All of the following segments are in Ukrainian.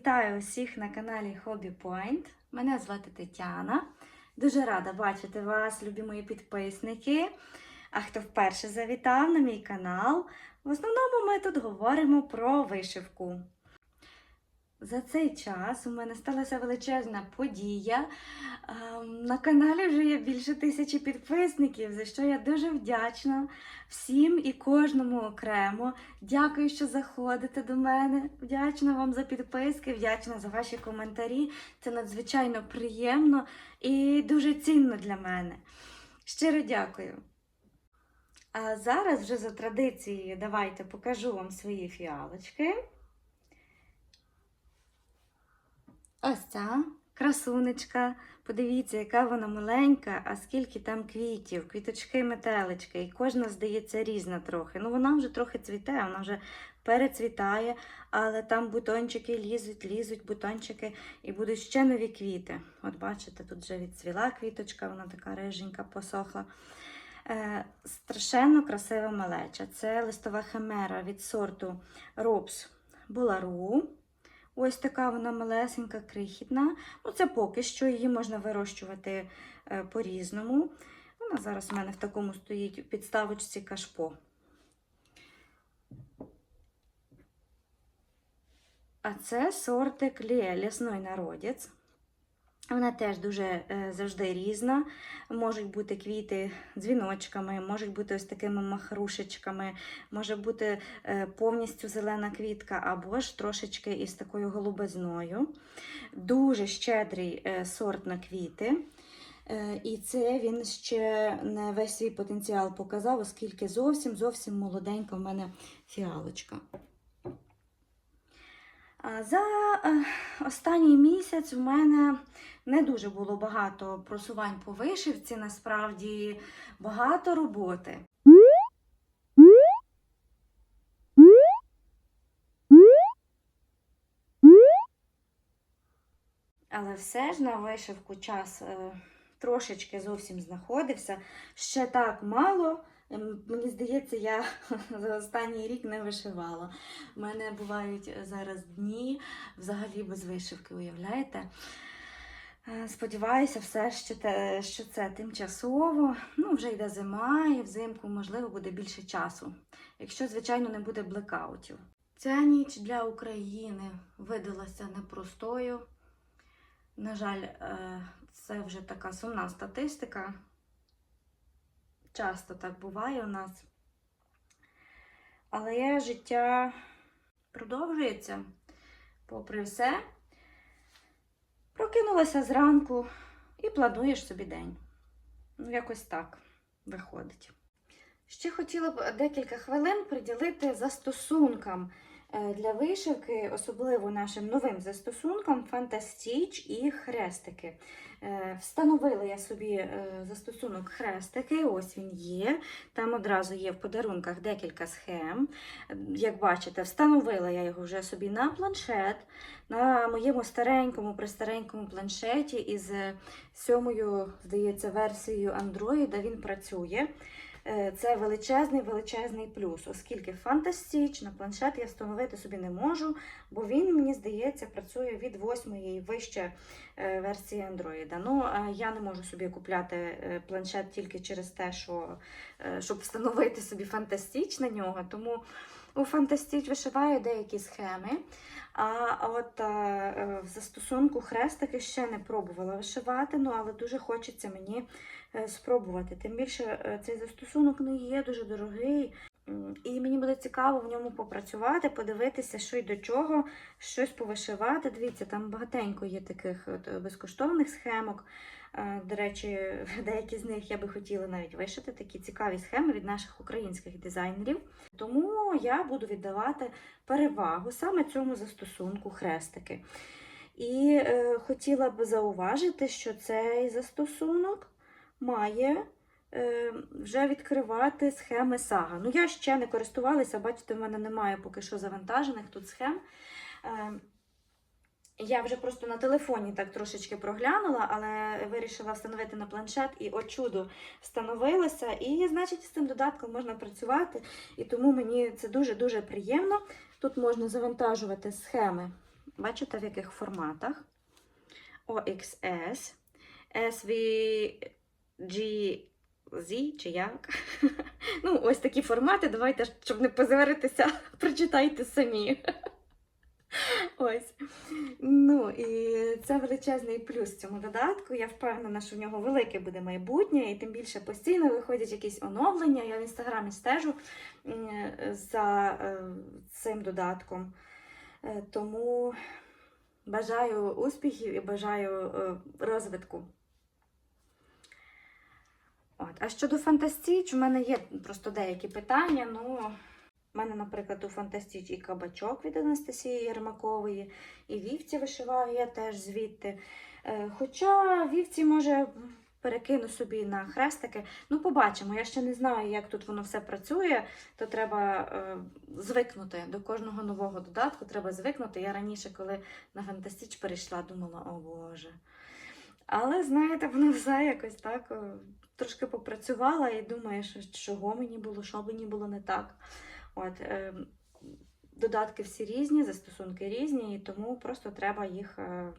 Вітаю усіх на каналі Hobby Point. Мене звати Тетяна. Дуже рада бачити вас, любі мої підписники. А хто вперше завітав на мій канал, в основному ми тут говоримо про вишивку. За цей час у мене сталася величезна подія. Ем, На каналі вже є більше тисячі підписників, за що я дуже вдячна всім і кожному окремо. Дякую, що заходите до мене. Вдячна вам за підписки, вдячна за ваші коментарі. Це надзвичайно приємно і дуже цінно для мене. Щиро дякую. А зараз вже за традицією давайте покажу вам свої фіалочки. Ось ця красунечка. Подивіться, яка вона маленька, а скільки там квітів, квіточки, метелички. І кожна, здається, різна трохи. Ну, вона вже трохи цвіте, вона вже перецвітає, але там бутончики лізуть, лізуть бутончики і будуть ще нові квіти. От бачите, тут вже відцвіла квіточка, вона така риженька, посохла. Е, страшенно красива малеча. Це листова химера від сорту Робс Булару. Ось така вона малесенька, крихітна. Ну, це поки що її можна вирощувати е, по-різному. Вона зараз у мене в такому стоїть у підставочці кашпо. А це сортик Лє, лісний народець. Вона теж дуже е, завжди різна. Можуть бути квіти дзвіночками, можуть бути ось такими махрушечками, може бути е, повністю зелена квітка, або ж трошечки із такою голубизною. Дуже щедрий е, сорт на квіти. І це він ще не весь свій потенціал показав, оскільки зовсім зовсім молоденька в мене фіалочка. За е, останній місяць у мене не дуже було багато просувань по вишивці, насправді багато роботи. Але все ж на вишивку час е, трошечки зовсім знаходився. Ще так мало. Ем, Мені здається, я за останній рік не вишивала. У мене бувають зараз дні взагалі без вишивки, уявляєте? Е, Сподіваюся, все що, те, що це тимчасово. Ну, вже йде зима, і взимку, можливо, буде більше часу. Якщо, звичайно, не буде блекаутів. Ця ніч для України видалася непростою. На жаль, е, це вже така сумна статистика. Часто так буває у нас. Але життя продовжується. Попри все, прокинулася зранку і плануєш собі день. Ну, якось так виходить. Ще хотіла б декілька хвилин приділити застосункам для вишивки, особливо нашим новим застосункам Фантастіч і хрестики. Е, Встановила я собі е, застосунок хрестики, ось він є. Там одразу є в подарунках декілька схем. Як бачите, встановила я його вже собі на планшет, на моєму старенькому, престаренькому планшеті із е, сьомою, здається, версією Android він працює. Е, Це величезний величезний плюс, оскільки фантастич на планшет я встановити собі не можу, бо він, мені здається, працює від 8 і вище е, версії Android. Ну, е, я не можу собі купляти планшет тільки через те, що, щоб встановити собі фантастич на нього. Тому у фантастич вишиваю деякі схеми. А от в застосунку хрестики ще не пробувала вишивати, ну але дуже хочеться мені спробувати. Тим більше е, цей застосунок не є дуже дорогий. І мені буде цікаво в ньому попрацювати, подивитися, що й до чого, щось повишивати. Дивіться, там багатенько є таких е, безкоштовних схемок. Е, До речі, деякі з них я би хотіла навіть вишити такі цікаві схеми від наших українських дизайнерів. Тому я буду віддавати перевагу саме цьому застосунку хрестики. І е, хотіла б зауважити, що цей застосунок має е, вже відкривати схеми сага. Ну, я ще не користувалася, бачите, в мене немає поки що завантажених тут схем. Е, я вже просто на телефоні так трошечки проглянула, але вирішила встановити на планшет і о чудо встановилося. І, значить, з цим додатком можна працювати. І тому мені це дуже-дуже приємно. Тут можна завантажувати схеми Бачите, в яких форматах? OXS, SVGZ, чи як? Ну, ось такі формати. Давайте, щоб не позоритися, прочитайте самі. Ось. Ну, і це величезний плюс цьому додатку. Я впевнена, що в нього велике буде майбутнє, і тим більше постійно виходять якісь оновлення. Я в інстаграмі стежу за е, цим додатком. Е, Тому бажаю успіхів і бажаю е, розвитку. От. А щодо Фантастіч, у мене є просто деякі питання. Ну, у мене, наприклад, у Фантастіч і кабачок від Анастасії Єрмакової, і вівці вишиваю я теж звідти. Е, Хоча вівці, може, перекину собі на хрестики. Ну, побачимо. Я ще не знаю, як тут воно все працює, то треба е, звикнути до кожного нового додатку. Треба звикнути. Я раніше, коли на Фантастіч перейшла, думала, о Боже. Але, знаєте, воно все якось так е, трошки попрацювала і думаю, що чого мені було, що мені було не так. От, е, додатки всі різні, застосунки різні, і тому просто треба їх е,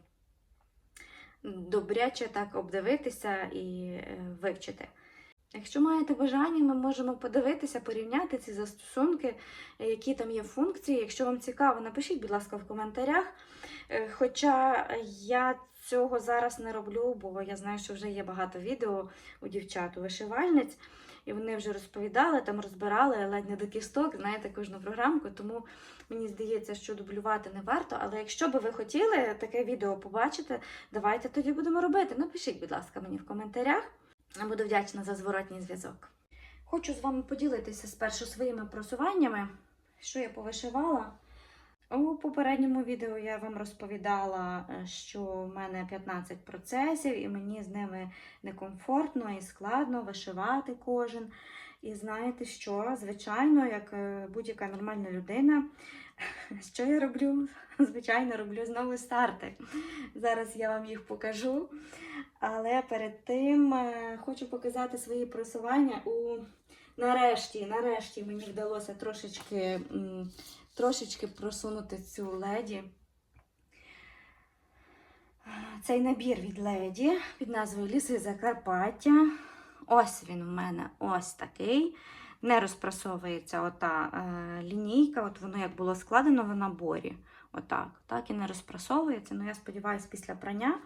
добряче так обдивитися і е, вивчити. Якщо маєте бажання, ми можемо подивитися, порівняти ці застосунки, які там є функції. Якщо вам цікаво, напишіть, будь ласка, в коментарях. Е, Хоча я цього зараз не роблю, бо я знаю, що вже є багато відео у дівчат, у вишивальниць, і вони вже розповідали, там розбирали ледь не до кісток, знаєте, кожну програмку. Тому мені здається, що дублювати не варто. Але якщо би ви хотіли таке відео побачити, давайте тоді будемо робити. Напишіть, будь ласка, мені в коментарях. Я буду вдячна за зворотній зв'язок. Хочу з вами поділитися спершу своїми просуваннями, що я повишивала. У попередньому відео я вам розповідала, е, що в мене 15 процесів, і мені з ними некомфортно і складно вишивати кожен. І знаєте що? Звичайно, як е, будь-яка нормальна людина, що я роблю? Звичайно, роблю знову старти. Зараз я вам їх покажу. Але перед тим е, хочу показати свої просування у нарешті, нарешті мені вдалося трошечки, трошечки просунути цю леді. Цей набір від леді під назвою Ліси Закарпаття. Ось він у мене ось такий. Не розпрасовується ота е, лінійка, от воно як було складено в наборі. Отак, так і не розпрасовується. Ну, я сподіваюся, після прання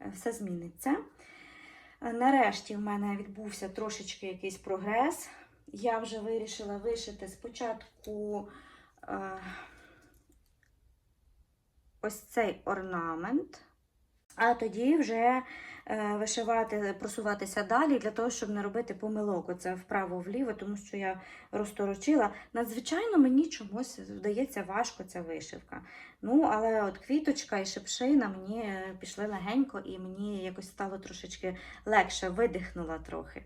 е, все зміниться. Е, Нарешті в мене відбувся трошечки якийсь прогрес. Я вже вирішила вишити спочатку ось цей орнамент, а тоді вже е, вишивати, просуватися далі для того, щоб не робити помилок. Оце вправо-вліво, тому що я розторочила. Надзвичайно мені чомусь здається важко ця вишивка. Ну, але от квіточка і шипшина мені е, пішли легенько, і мені якось стало трошечки легше, видихнула трохи.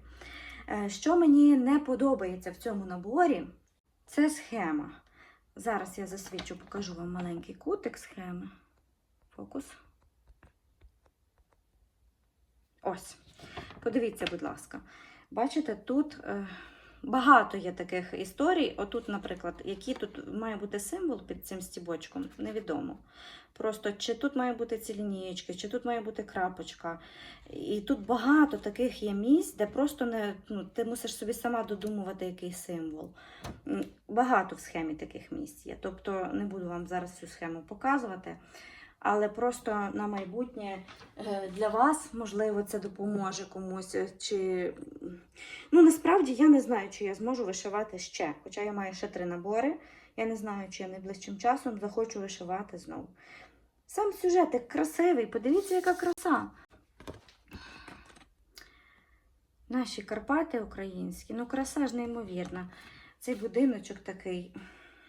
Е, Що мені не подобається в цьому наборі, це схема. Зараз я засвічу, покажу вам маленький кутик схеми. Фокус. Ось. Подивіться, будь ласка. Бачите, тут е, багато є таких історій. Отут, наприклад, який тут має бути символ під цим стібочком, невідомо. Просто чи тут має бути ці лінієчки, чи тут має бути крапочка. І тут багато таких є місць, де просто не, ну, ти мусиш собі сама додумувати який символ. Багато в схемі таких місць є. Тобто не буду вам зараз цю схему показувати. Але просто на майбутнє е, для вас, можливо, це допоможе комусь. е, Чи... Ну, насправді я не знаю, чи я зможу вишивати ще. Хоча я маю ще три набори. Я не знаю, чи я найближчим часом захочу вишивати знову. Сам сюжетик красивий, подивіться, яка краса. Наші Карпати українські, ну краса ж неймовірна. Цей будиночок такий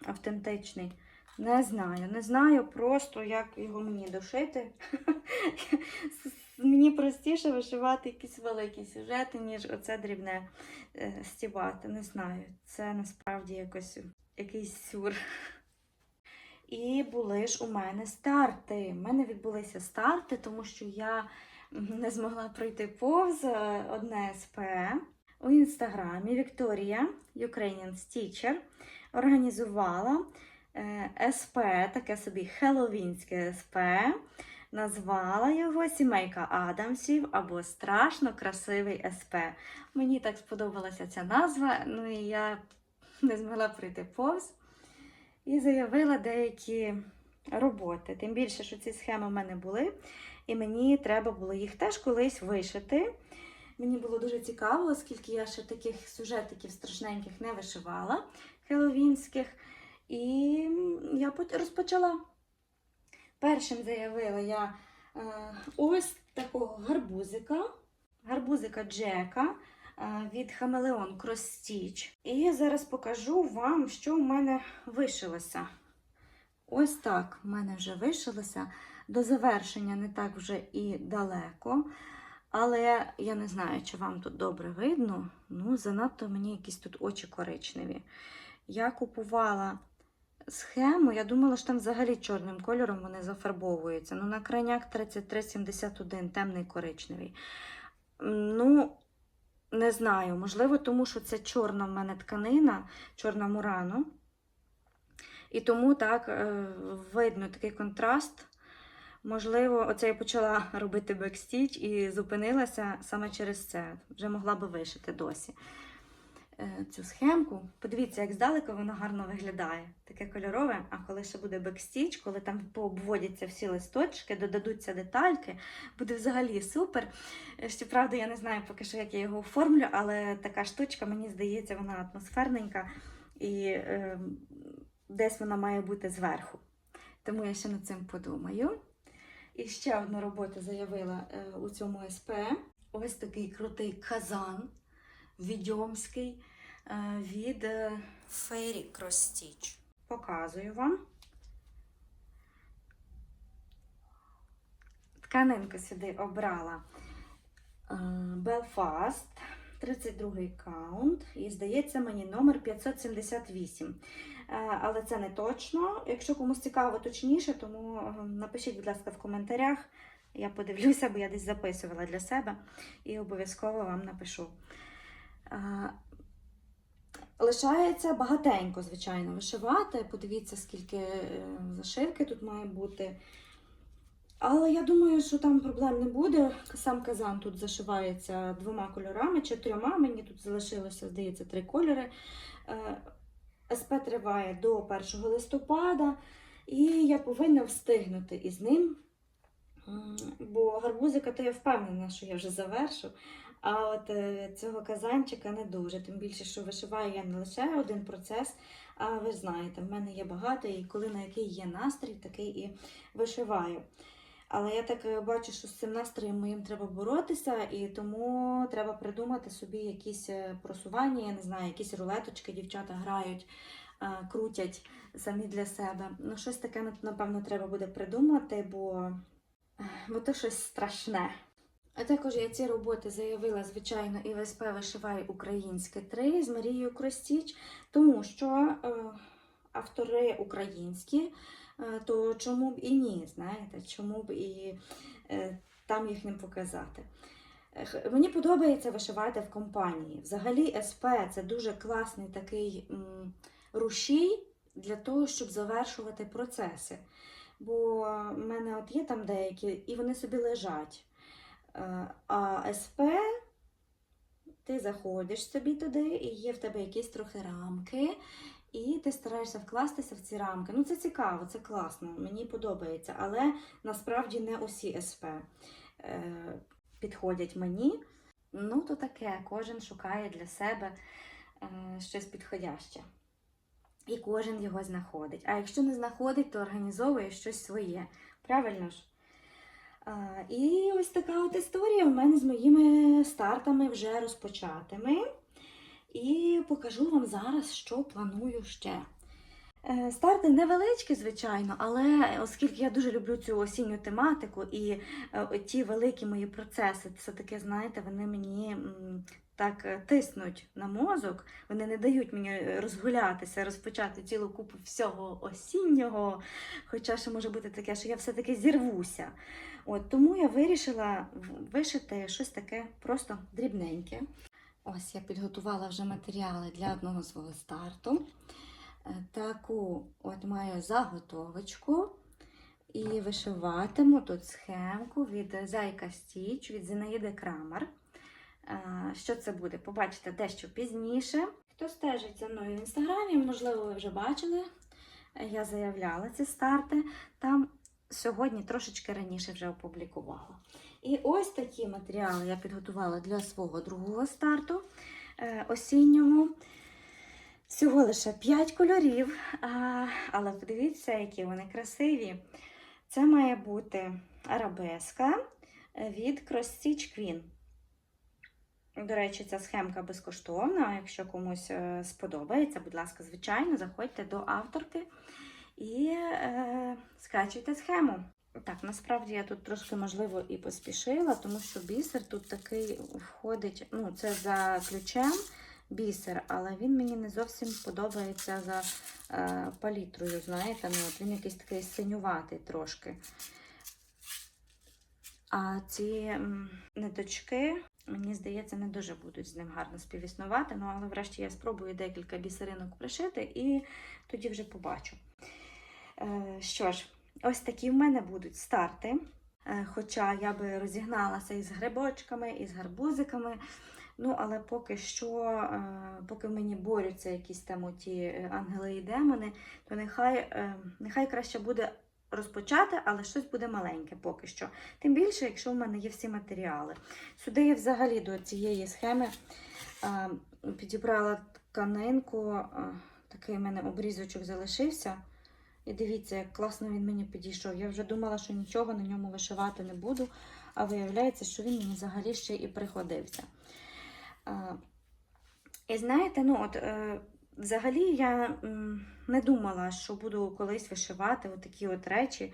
автентичний. Не знаю, не знаю просто, як його мені дошити. Мені простіше вишивати якісь великі сюжети, ніж оце дрібне е, стібати. Не знаю. Це насправді якось якийсь сюр. І були ж у мене старти. У мене відбулися старти, тому що я не змогла пройти повз е, одне СП у інстаграмі Вікторія, Ukrainian Stitcher, організувала СП, таке собі хеллоуінське СП. Назвала його Сімейка Адамсів або Страшно красивий СП. Мені так сподобалася ця назва, ну і я не змогла прийти повз і заявила деякі роботи. Тим більше, що ці схеми в мене були, і мені треба було їх теж колись вишити. Мені було дуже цікаво, оскільки я ще таких сюжетиків страшненьких не вишивала хеловінських. І я розпочала. Першим заявила я е, ось такого гарбузика, гарбузика Джека е, від Хамелеон Stitch. І зараз покажу вам, що в мене вишилося. Ось так в мене вже вишилося. До завершення не так вже і далеко. Але я не знаю, чи вам тут добре видно. Ну, занадто мені якісь тут очі коричневі. Я купувала схему, я думала, що там взагалі чорним кольором вони зафарбовуються. Ну, на крайняк 3371, темний коричневий. Ну, не знаю, можливо, тому що це чорна в мене тканина, чорна мурану. І тому так е, видно такий контраст. Можливо, оце я почала робити бекстіч і зупинилася саме через це. Вже могла би вишити досі цю схемку. Подивіться, як здалека вона гарно виглядає. Таке кольорове, а коли ще буде бекстіч, коли там пообводяться всі листочки, додадуться детальки, буде взагалі супер. Е, Щоправда, я не знаю поки що, як я його оформлю, але така штучка, мені здається, вона атмосферненька і е, десь вона має бути зверху. Тому я ще над цим подумаю. І ще одну роботу заявила е, у цьому СП. Ось такий крутий казан відьомський е, від Fairy Cross Stitch. Показую вам. Тканинку сюди обрала е, Belfast, 32 каунт, і здається мені номер 578. Е, Але це не точно. Якщо комусь цікаво точніше, тому напишіть, будь ласка, в коментарях. Я подивлюся, бо я десь записувала для себе і обов'язково вам напишу. Лишається багатенько, звичайно, вишивати. Подивіться, скільки е, зашивки тут має бути. Але я думаю, що там проблем не буде. Сам казан тут зашивається двома кольорами чи трьома. Мені тут залишилося, здається, три кольори. Е, СП триває до 1 листопада, і я повинна встигнути із ним. Бо гарбузика, то я впевнена, що я вже завершу. А от е, цього казанчика не дуже. Тим більше, що вишиваю я не лише один процес, а ви знаєте, в мене є багато, і коли на який є настрій, такий і вишиваю. Але я так е, бачу, що з цим настроєм моїм треба боротися, і тому треба придумати собі якісь е, просування, я не знаю, якісь рулеточки дівчата грають, крутять самі для себе. Ну, щось таке, напевно, треба буде придумати, бо, бо то щось страшне. А також я ці роботи заявила, звичайно, і в СП вишиваю українське 3 з Марією Кростіч, тому що е, автори українські, е, то чому б і ні, знаєте, чому б і е, там їх не показати. Мені подобається вишивати в компанії. Взагалі, СП це дуже класний такий рушій для того, щоб завершувати процеси. Бо в мене от є там деякі, і вони собі лежать. Е, А СП ти заходиш собі туди, і є в тебе якісь трохи рамки, і ти стараєшся вкластися в ці рамки. Ну, це цікаво, це класно, мені подобається, але насправді не усі СП е, підходять мені. Ну, то таке, кожен шукає для себе е, щось підходяще. І кожен його знаходить. А якщо не знаходить, то організовує щось своє. Правильно ж? І ось така от історія в мене з моїми стартами вже розпочатими. І покажу вам зараз, що планую ще. Е, Старти невеличкі, звичайно, але оскільки я дуже люблю цю осінню тематику і е, ті великі мої процеси, це таке, знаєте, вони мені так е, тиснуть на мозок, вони не дають мені розгулятися, розпочати цілу купу всього осіннього. Хоча ще може бути таке, що я все-таки зірвуся. От тому я вирішила вишити щось таке просто дрібненьке. Ось я підготувала вже матеріали для одного свого старту. Е, Таку от маю заготовочку і вишиватиму тут схемку від Зайка Стіч від Зінаїди Крамер. Е, Що це буде? Побачите дещо пізніше. Хто стежить за мною в інстаграмі, можливо, ви вже бачили. Я заявляла ці старти. Там сьогодні трошечки раніше вже опублікувала. І ось такі матеріали я підготувала для свого другого старту е, осіннього. Всього лише 5 кольорів, але подивіться, які вони красиві. Це має бути арабеска від Cross Queen. До речі, ця схемка безкоштовна. Якщо комусь е, сподобається, будь ласка, звичайно, заходьте до авторки і е, скачуйте схему. Так, насправді я тут трошки, можливо, і поспішила, тому що бісер тут такий входить, ну, це за ключем бісер, але він мені не зовсім подобається за е, палітрою, знаєте, ну, от він якийсь такий синюватий трошки. А ці ниточки, мені здається, не дуже будуть з ним гарно співіснувати. Ну, але врешті я спробую декілька бісеринок пришити і тоді вже побачу. Е, що ж, ось такі в мене будуть старти. Е, Хоча я би розігналася із грибочками, і з гарбузиками. Ну, але поки що, е, поки мені борються якісь там ті ангели і демони, то нехай, нехай краще буде розпочати, але щось буде маленьке поки що. Тим більше, якщо в мене є всі матеріали. Сюди я взагалі до цієї схеми підібрала тканинку, такий в мене обрізочок залишився. І дивіться, як класно він мені підійшов. Я вже думала, що нічого на ньому вишивати не буду, а виявляється, що він мені взагалі ще і пригодився. І знаєте, ну от е, взагалі я не думала, що буду колись вишивати такі от речі,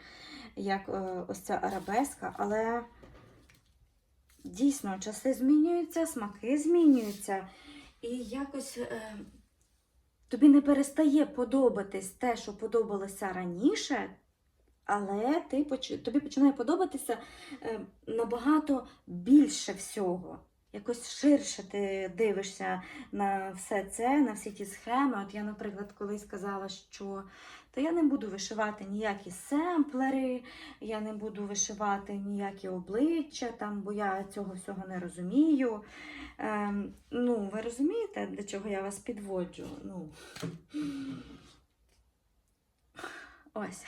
як е, ось ця арабеска, але дійсно часи змінюються, смаки змінюються, і якось е, тобі не перестає подобатись те, що подобалося раніше. Але ти, тобі починає подобатися е, набагато більше всього якось ширше ти дивишся на все це, на всі ті схеми. От я, наприклад, колись сказала, що то я не буду вишивати ніякі семплери, я не буду вишивати ніякі обличчя, там, бо я цього всього не розумію. Ем, ну, ви розумієте, до чого я вас підводжу? Ну. Ось.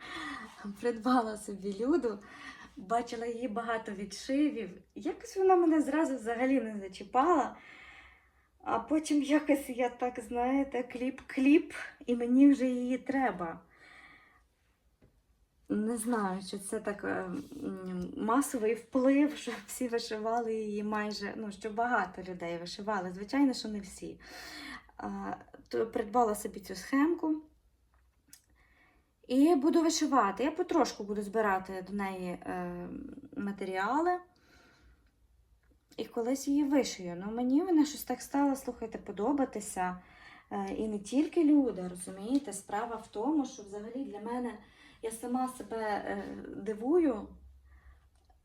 Придбала собі люду бачила її багато відшивів. Якось вона мене зразу взагалі не зачіпала. А потім якось я так, знаєте, кліп-кліп, і мені вже її треба. Не знаю, чи це так е, масовий вплив, що всі вишивали її майже, ну, що багато людей вишивали. Звичайно, що не всі. А, то придбала собі цю схемку. І буду вишивати. Я потрошку буду збирати до неї е, матеріали. І колись її вишию. Ну, мені вона щось так стала, слухайте, подобатися. Е, і не тільки люди, розумієте? Справа в тому, що взагалі для мене я сама себе е, дивую.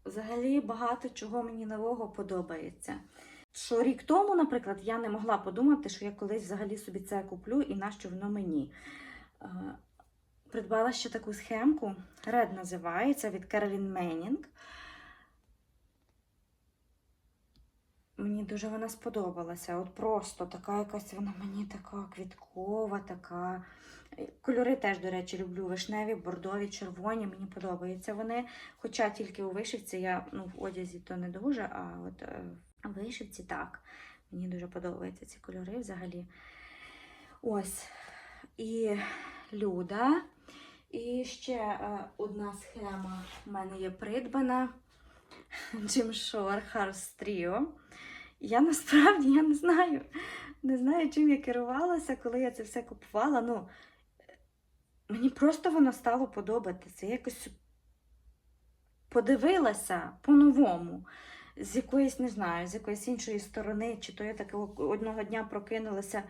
Взагалі багато чого мені нового подобається. Що рік тому, наприклад, я не могла подумати, що я колись взагалі собі це куплю і нащо воно мені. Е, Придбала ще таку схемку. Red називається від Керолін Менінг. Мені дуже вона сподобалася. От просто така якась вона мені така квіткова, така. Кольори теж, до речі, люблю. Вишневі, бордові, червоні. Мені подобаються вони. Хоча тільки у вишивці я ну, в одязі то не дуже, а от е, в вишивці так. Мені дуже подобаються ці кольори взагалі. Ось. І Люда. І ще е, одна схема в мене є придбана. Shore Hearts Trio. Я насправді я не знаю, не знаю, чим я керувалася, коли я це все купувала. Ну, мені просто воно стало подобатися. Я якось подивилася по-новому. З якоїсь, не знаю, з якоїсь іншої сторони, чи то я такого одного дня прокинулася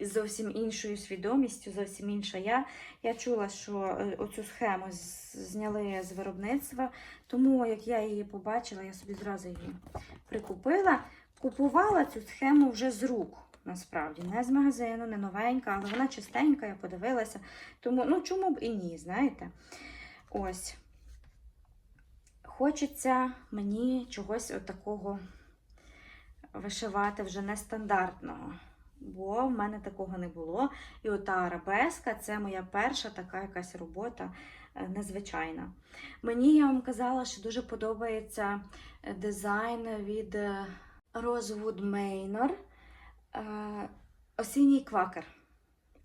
з зовсім іншою свідомістю, зовсім інша я. Я чула, що е, оцю схему зняли з виробництва, тому як я її побачила, я собі зразу її прикупила. Купувала цю схему вже з рук. насправді. Не з магазину, не новенька, але вона чистенька, я подивилася. Тому, ну, чому б і ні, знаєте? Ось. Хочеться мені чогось от такого вишивати вже нестандартного. Бо в мене такого не було. І ота арабеска це моя перша така якась робота е, незвичайна. Мені я вам казала, що дуже подобається е, дизайн від Rosewood Manor е, Осінній квакер.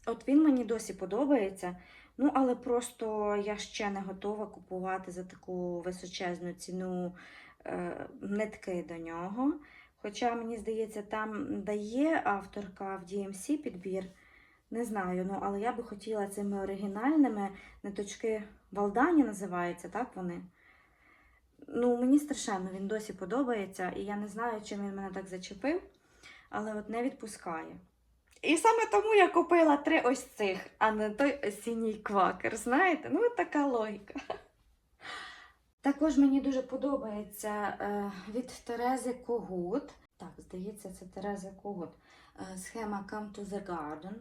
От він мені досі подобається. Ну, але просто я ще не готова купувати за таку височезну ціну е, нитки до нього. Хоча, мені здається, там дає авторка в DMC підбір. Не знаю, ну але я би хотіла цими оригінальними ниточки Валдані називаються, так вони? Ну, мені страшенно, він досі подобається, і я не знаю, чим він мене так зачепив, але от не відпускає. І саме тому я купила три ось цих, а не той осінній квакер. Знаєте? Ну, от така логіка. Також мені дуже подобається е, від Терези Когут. Так, здається, це Тереза Когут. Е, схема Come to the Garden.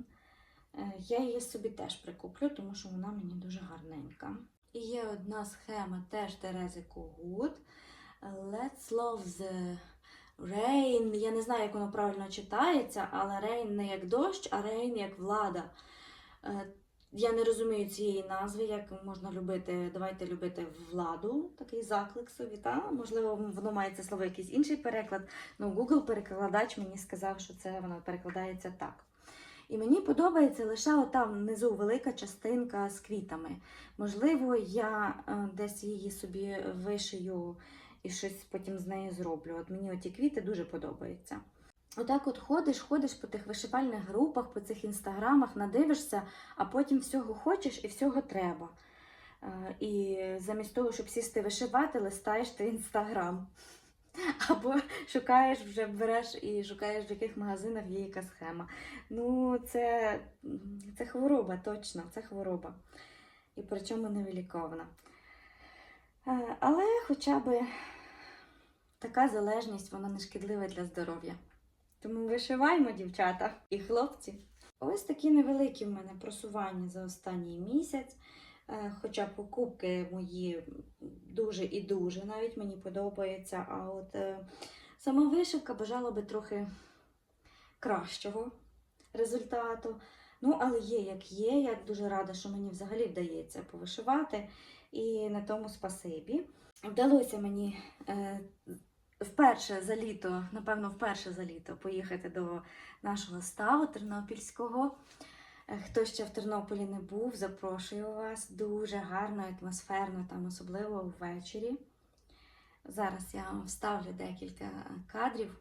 Е, я її собі теж прикуплю, тому що вона мені дуже гарненька. І є одна схема теж Терези Когут. Let's love the rain. Я не знаю, як воно правильно читається, але rain не як дощ, а rain як влада. Е, Я не розумію цієї назви, як можна любити, давайте любити владу, такий заклик собі. Та? Можливо, воно має це слово якийсь інший переклад. Ну, Google перекладач мені сказав, що це воно перекладається так. І мені подобається лише отам внизу велика частинка з квітами. Можливо, я е, десь її собі вишию і щось потім з нею зроблю. От мені оті квіти дуже подобаються. Отак от ходиш, ходиш по тих вишивальних групах, по цих інстаграмах, надивишся, а потім всього хочеш і всього треба. Е, І замість того, щоб сісти вишивати, листаєш ти інстаграм. Або шукаєш, вже береш і шукаєш, в яких магазинах є яка схема. Ну, це, це хвороба, точно, це хвороба. І причому невиліковна. Е, Але хоча б така залежність, вона не шкідлива для здоров'я. Тому вишиваємо, дівчата і хлопці. Ось такі невеликі в мене просування за останній місяць. Е, Хоча покупки мої дуже і дуже навіть мені подобаються. А от е, сама вишивка бажала би трохи кращого результату. Ну, але є як є. Я дуже рада, що мені взагалі вдається повишивати. І на тому спасибі. Вдалося мені е, вперше за літо, напевно, вперше за літо поїхати до нашого ставу Тернопільського. Е, Хто ще в Тернополі не був, запрошую вас. Дуже гарно, атмосферно, там, особливо ввечері. Зараз я вам вставлю декілька кадрів.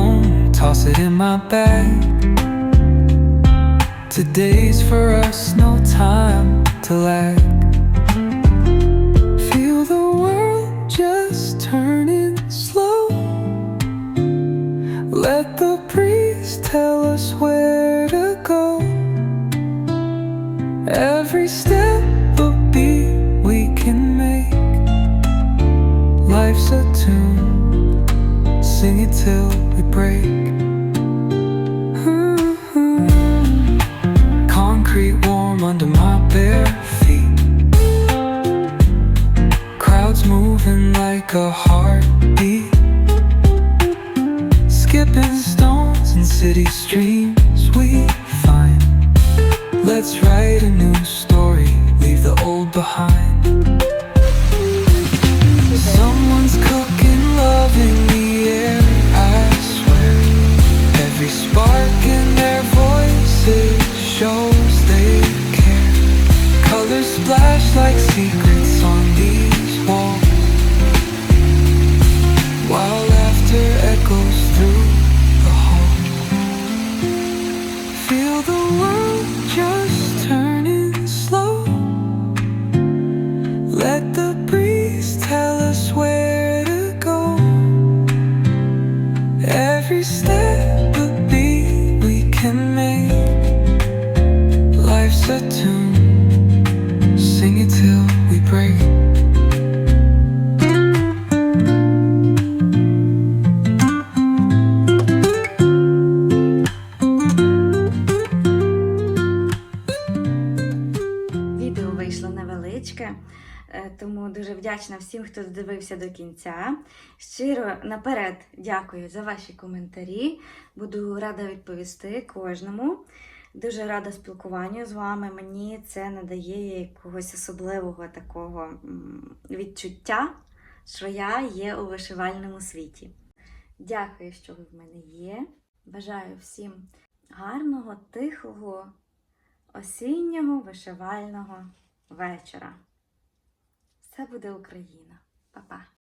toss it in my bag. Today's for us, no time to lag. Feel the world just turning slow. Let the breeze tell us where to go. Every step a beat we can make. Life's a tune, sing it till we break. Bare feet. Crowds moving like a heartbeat. Skipping stones in city streams we find. Let's write a new story, leave the old behind. secret. Вдячна всім, хто додивився до кінця. Щиро наперед дякую за ваші коментарі. Буду рада відповісти кожному. Дуже рада спілкуванню з вами. Мені це надає якогось особливого такого відчуття, що я є у вишивальному світі. Дякую, що ви в мене є. Бажаю всім гарного, тихого осіннього вишивального вечора. Буде Україна. Па-па!